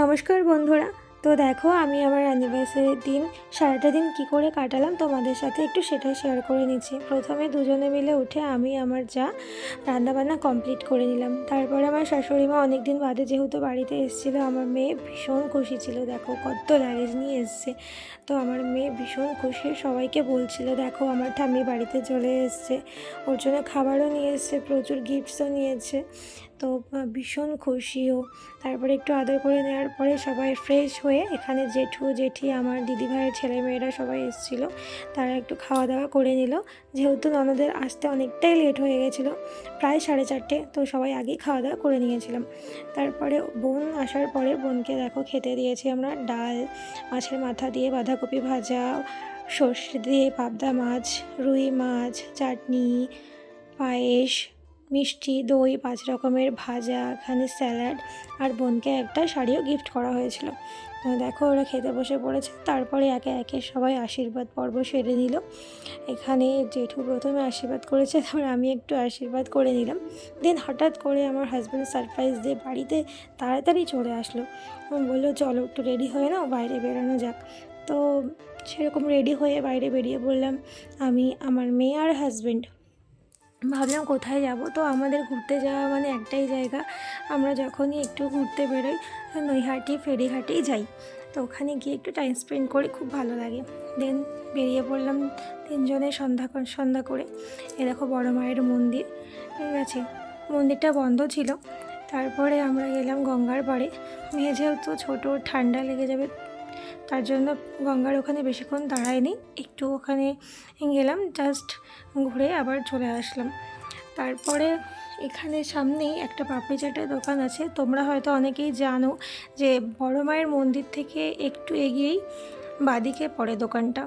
নমস্কার বন্ধুরা। তো দেখো, আমি আমার অ্যানিভার্সারির দিন, সারাটা দিন কি করে কাটালাম তোমাদের সাথে একটু সেটা শেয়ার করে নিচ্ছি। প্রথমে দুজনে মিলে উঠে আমি, আমার যা রান্নাবান্না কমপ্লিট করে নিলাম। তারপরে আমার শাশুড়ি মা অনেক দিন বাদে যেহেতু বাড়িতে এসেছিল, আমার মেয়ে ভীষণ খুশি ছিল। দেখো, কত লাগেজ নিয়ে এসছে। তো আমার মেয়ে ভীষণ খুশি, সবাইকে বলছিল, দেখো, আমার ঠাম্মি বাড়িতে চলে এসছে। ওর জন্য খাবারও নিয়ে এসছে, প্রচুর গিফটসও নিয়েছে। তো ভীষণ খুশিও তারপরে একটু আদর করে নেওয়ার পরে সবাই ফ্রেশ হয়ে এখানে জেঠু, জেঠি, আমার দিদিভাইয়ের ছেলেমেয়েরা সবাই এসেছিল। তারা একটু খাওয়া দাওয়া করে নিল। যেহেতু ননদের আসতে অনেকটাই লেট হয়ে গেছিল, প্রায় সাড়ে চারটে, তো সবাই আগেই খাওয়া দাওয়া করে নিয়েছিলাম। তারপরে বোন আসার পরে বোনকে দেখো খেতে দিয়েছি আমরা ডাল, মাছের মাথা দিয়ে বাঁধাকপি ভাজা, সর্ষে দিয়ে পাবদা মাছ, রুই মাছ, চাটনি, পায়েস মিষ্টি, দই, পাঁচ রকমের ভাজা এখানে স্যালাড আর বোনকে একটা শাড়িও গিফট করা হয়েছিল। দেখো ওরা খেতে বসে পড়েছে। তারপরে একে একে সবাই আশীর্বাদ পর্ব সেরে নিল। এখানে জেঠু প্রথমে আশীর্বাদ করেছে, তারপর আমি একটু আশীর্বাদ করে নিলাম। দেন হঠাৎ করে আমার হাজব্যান্ড সারপ্রাইজ দিয়ে বাড়িতে তাড়াতাড়ি চলে আসলো। বলল, চলো একটু রেডি হয়ে নাও, বাইরে বেরোনো যাক। তো সেরকম রেডি হয়ে বাইরে বেরিয়ে বললাম আমি, আমার মেয়ে আর হাজব্যান্ড ভাবলাম কোথায় যাব? তো আমাদের ঘুরতে যাওয়া মানে একটাই জায়গা। আমরা যখনই একটু ঘুরতে বেরোই, নৈহাটি ফেরিঘাটেই যাই। তো ওখানে গিয়ে একটু টাইম স্পেন্ড করে, খুব ভালো লাগে। দেন বেরিয়ে পড়লাম তিনজনে সন্ধ্যা সন্ধ্যা করে। এ দেখো বড় মায়ের মন্দির, ঠিক আছে? মন্দিরটা বন্ধ ছিল। তারপরে আমরা গেলাম গঙ্গার পাড়ে। মেয়ে যেহেতু ছোটো, ঠান্ডা লেগে যাবে। তার জন্য গঙ্গার ওখানে বেশিক্ষণ দাঁড়ায়নি। একটু ওখানে গেলাম জাস্ট ঘুরে আবার চলে আসলাম। তারপরে এখানে সামনেই একটা পাপড়ি চাটের দোকান আছে। তোমরা হয়তো অনেকেই জানো যে বড় মায়ের মন্দির থেকে একটু এগিয়েই বাদিকে পড়ে দোকানটা।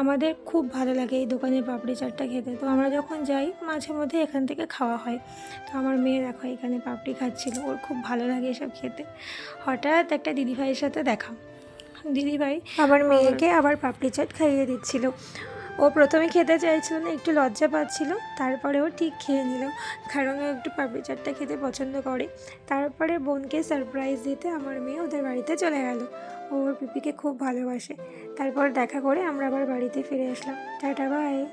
আমাদের খুব ভালো লাগে এই দোকানের পাপড়ি চাটটা খেতে। তো আমরা যখন যাই, মাঝে মধ্যে এখান থেকে খাওয়া হয়। তো আমার মেয়ে দেখো এখানে পাপড়ি খাচ্ছিল, ওর খুব ভালো লাগে এসব খেতে। হঠাৎ একটা দিদিভাইয়ের সাথে দেখা। দিদিভাই আমার মেয়েকে আবার পাপড়ি চাট খাইয়ে দিচ্ছিল। ও প্রথমে খেতে চাইছিল না একটু লজ্জা পাচ্ছিল তারপরে ও ঠিক খেয়ে নিল। কারণ ও একটু পাপড়ি চাটটা খেতে পছন্দ করে। তারপরে বোনকে সারপ্রাইজ দিতে আমার মেয়ে ওদের বাড়িতে চলে গেল। ওর পিপিকে খুব ভালোবাসে। তারপর দেখা করে আমরা আবার বাড়িতে ফিরে আসলাম। Tata bye